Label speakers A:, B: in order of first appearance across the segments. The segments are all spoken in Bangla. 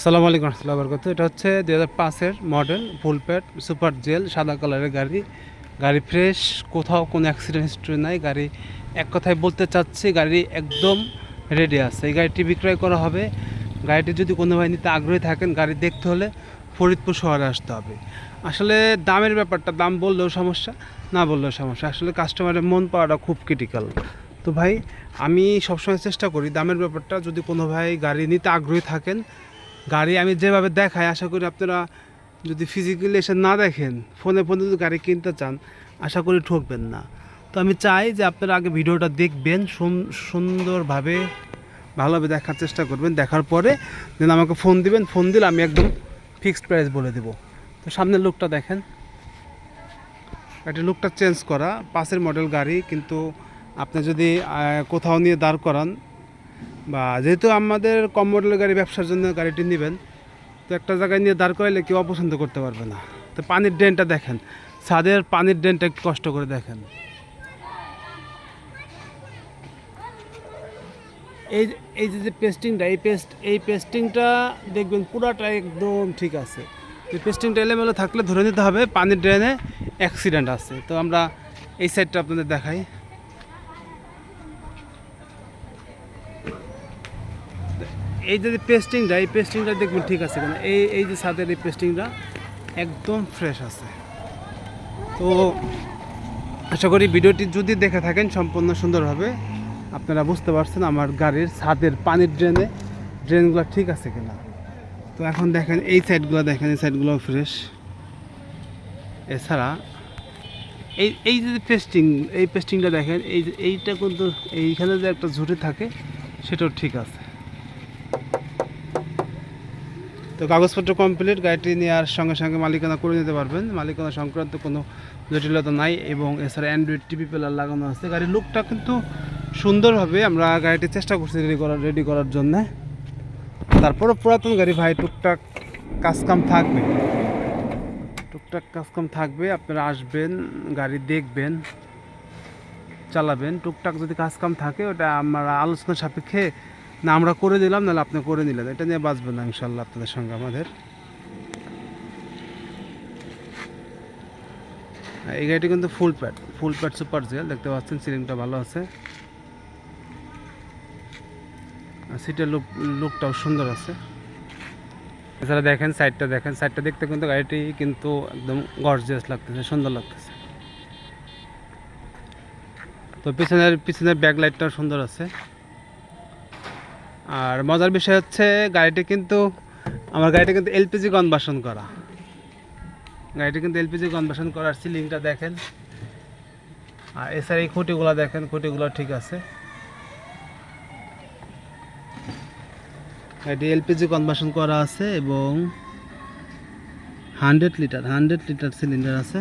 A: আসসালামু আলাইকুম রহমতুল্লাহ বরকত এটা হচ্ছে দু হাজার পাঁচের মডেল, ফুল সুপার জেল, সাদা কালারের গাড়ি। গাড়ি ফ্রেশ, কোথাও কোনো অ্যাক্সিডেন্ট হিস্ট্রি নাই। গাড়ি এক কথায় বলতে চাচ্ছি, গাড়ি একদম রেডি আছে। এই গাড়িটি বিক্রয় করা হবে। গাড়িটি যদি কোনো ভাই নিতে আগ্রহী থাকেন, গাড়ি দেখতে হলে ফরিদপুর শহরে আসতে হবে। আসলে দামের ব্যাপারটা, দাম বললেও সমস্যা, না বললেও সমস্যা। আসলে কাস্টমারের মন পাওয়াটা খুব ক্রিটিক্যাল তো ভাই, আমি সবসময় চেষ্টা করি, দামের ব্যাপারটা যদি কোনো ভাই গাড়ি নিতে আগ্রহী থাকেন গাড়ি আমি যেভাবে দেখাই, আশা করি আপনারা যদি ফিজিক্যালি এসে না দেখেন ফোনে ফোনে যদি গাড়ি কিনতে চান, আশা করি ঠকবেন না। তো আমি চাই যে আপনারা আগে ভিডিওটা দেখবেন, সুন- সুন্দরভাবে, ভালোভাবে দেখার চেষ্টা করবেন। দেখার পরে দেন আমাকে ফোন দিবেন ফোন দিলে আমি একদম ফিক্সড প্রাইস বলে দেবো। তো সামনের লুকটা দেখেন। একটা লুকটা চেঞ্জ করা, পাশের মডেল গাড়ি, কিন্তু আপনি যদি কোথাও নিয়ে দাঁড় করান বা যেহেতু আমাদের কম মডেলের গাড়ি, ব্যবসার জন্য গাড়িটি নেবেন, তো একটা জায়গায় নিয়ে দাঁড় করাইলে কেউ অপছন্দ করতে পারবে না। তো পানির ড্রেনটা দেখেন, ছাদের পানির ড্রেনটা একটু কষ্ট করে দেখেন। এই এই যে যে পেস্টিংটা, এই পেস্ট, এই পেস্টিংটা দেখবেন পুরাটা একদম ঠিক আছে। পেস্টিংটা এলোমেলো থাকলে ধরে নিতে হবে পানির ড্রেনে অ্যাক্সিডেন্ট আছে। তো আমরা এই সাইডটা আপনাদের দেখাই। এই যে পেস্টিংটা এই পেস্টিংটা দেখবেন ঠিক আছে কেন? এই এই যে ছাদের এই পেস্টিংটা একদম ফ্রেশ আছে। তো আশা করি ভিডিওটি যদি দেখে থাকেন, সম্পূর্ণ সুন্দরভাবে আপনারা বুঝতে পারছেন আমার গাড়ির ছাদের পানির ড্রেনে ড্রেনগুলো ঠিক আছে কিনা? তো এখন দেখেন, এই সাইডগুলো দেখেন, এই সাইডগুলো ফ্রেশ এছাড়া এই এই যে পেস্টিং এই পেস্টিংটা দেখেন, এই এইটা কিন্তু এইখানে যে একটা ঝুঁটি থাকে, সেটাও ঠিক আছে। তো কাগজপত্র কমপ্লিট গাড়িটি নেওয়ার সঙ্গে সঙ্গে মালিকানা করে নিতে পারবেন। মালিকানা সংক্রান্ত কোনো জটিলতা নাই এবং এছাড়া অ্যান্ড্রয়েড টিভি পেলার লাগানো আছে। গাড়ির লুকটা কিন্তু সুন্দরভাবে আমরা গাড়িটি চেষ্টা করছি রেডি করার রেডি করার জন্য। তারপরে পুরাতন গাড়ি ভাই, টুকটাক কাজকাম থাকবে। টুকটাক কাজকাম থাকবে। আপনারা আসবেন, গাড়ি দেখবেন, চালাবেন। টুকটাক যদি কাজকাম থাকে, ওটা আমরা আলোচনা সাপেক্ষে না, আমরা করে দিলাম, নাহলে আপনি করে নিলেন। এটা নিয়ে বাঁচবেন না ইনশাল্লাহ আপনাদের সঙ্গে আমাদের। এই গাড়িটি কিন্তু full pad full pad super gel দেখতে পাচ্ছেন সিলিংটা ভালো আছে। সিটের লুক লুকটাও সুন্দর আছে। এছাড়া দেখেন সাইডটা দেখেন সাইডটা দেখতে কিন্তু গাড়িটি কিন্তু একদম গর্জিয়াস লাগতেছে, সুন্দর লাগতেছে। তো পিছনের পিছনের ব্যাক লাইটটাও সুন্দর আছে। আর মজার বিষয় হচ্ছে গাড়িটি কিন্তু, আমার গাড়িটি কিন্তু এলপিজি কনভার্সন করা। গাড়িটি কিন্তু এলপিজি কনভার্সন করার সিলিংটা দেখেন। আর এছাড়া এই খুঁটিগুলো দেখেন, খুঁটিগুলো ঠিক আছে। গাড়িটি এলপিজি কনভার্সন করা আছে এবং hundred litre hundred litre cylinder আছে।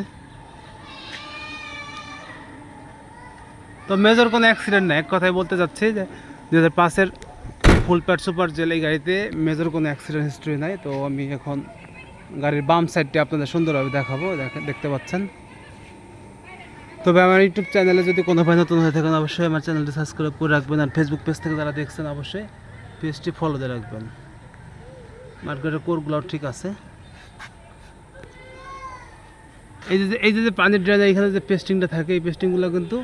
A: তো মেজর কোনো অ্যাক্সিডেন্ট নেই এক কথায় বলতে চাচ্ছি যে দু হাজার পাঁচের ফুল প্যাড সুপার জেল এই গাড়িতে মেজর কোনো অ্যাক্সিডেন্ট হিস্ট্রি নাই। তো আমি এখন গাড়ির বাম সাইডটি আপনাদের সুন্দরভাবে দেখাবো দেখতে পাচ্ছেন। তবে আমার ইউটিউব চ্যানেলে যদি কোনো ভাই নতুন হয়ে থাকেন, অবশ্যই আমার চ্যানেলটি সাবস্ক্রাইব করে রাখবেন। আর ফেসবুক পেজ থেকে যারা দেখছেন, অবশ্যই পেজটি ফলো দিয়ে রাখবেন। মার্কেটের কোরগুলোও ঠিক আছে। এই যে এই যে পানির ড্রেন এখানে যে পেস্টিংটা থাকে, এই পেস্টিংগুলো কিন্তু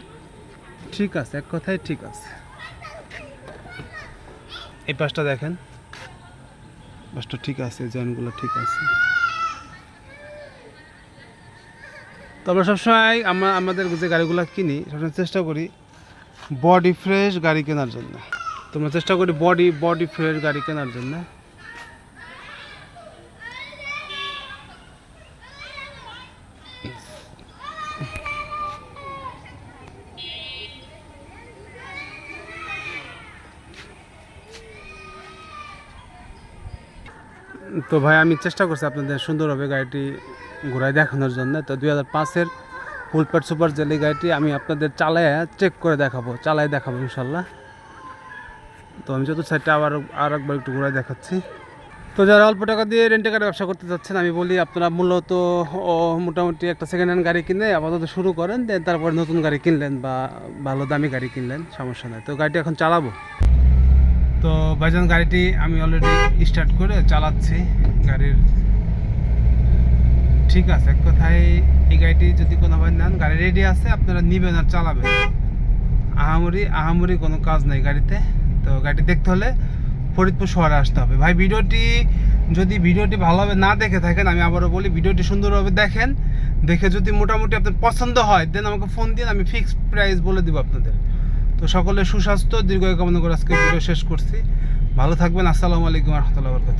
A: ঠিক আছে, এক কথায় ঠিক আছে। এই পাশটা দেখেন। পাশটা ঠিক আছে জয়েন্টগুলো ঠিক আছে। তো আমরা সবসময় আমরা আমাদের যে গাড়িগুলো কিনি, সবসময় চেষ্টা করি বডি ফ্রেশ গাড়ি কেনার জন্য। তোমরা চেষ্টা করি বডি বডি ফ্রেশ গাড়ি কেনার জন্য। তো ভাই, আমি চেষ্টা করছি আপনাদের সুন্দরভাবে গাড়িটি ঘোরায় দেখানোর জন্য। তো দুই হাজার পাঁচের ফুলপ্যাট সুপার জেলি গাড়িটি আমি আপনাদের চালায় চেক করে দেখাবো, চালায় দেখাবো ইনশাল্লাহ তো আমি যত সাইডটা আবার আর একবার একটু ঘোরায় দেখাচ্ছি। তো যারা অল্প টাকা দিয়ে রেন্টে গাড়ি ব্যবসা করতে চাচ্ছেন, আমি বলি আপনারা মূলত মোটামুটি একটা সেকেন্ড হ্যান্ড গাড়ি কিনে আপাতত শুরু করেন, দেন তারপরে নতুন গাড়ি কিনলেন বা ভালো দামি গাড়ি কিনলেন, সমস্যা নাই। তো গাড়িটা এখন চালাবো। তো ভাইজান, গাড়িটি আমি অলরেডি স্টার্ট করে চালাচ্ছি। গাড়ির ঠিক আছে, এক কথায় এই গাড়িটি যদি কোনো ভাই নেন, গাড়ি রেডি আছে, আপনারা নিবেন আর চালাবেন। আহামরি আহামরি কোনো কাজ নেই গাড়িতে। তো গাড়িটি দেখতে হলে ফরিদপুর শহরে আসতে হবে। ভাই, ভিডিওটি যদি ভিডিওটি ভালোভাবে না দেখে থাকেন, আমি আবারও বলি, ভিডিওটি সুন্দরভাবে দেখেন। দেখে যদি মোটামুটি আপনার পছন্দ হয় দেন আমাকে ফোন দিন আমি ফিক্সড প্রাইস বলে দেবো আপনাদের। তো সকলে সুস্বাস্থ্য, দীর্ঘায়ু কামনা করে আজকে ভিডিও শেষ করছি। ভালো থাকবেন, আসসালামু আলাইকুম রহমতুল্লাহ বরকাত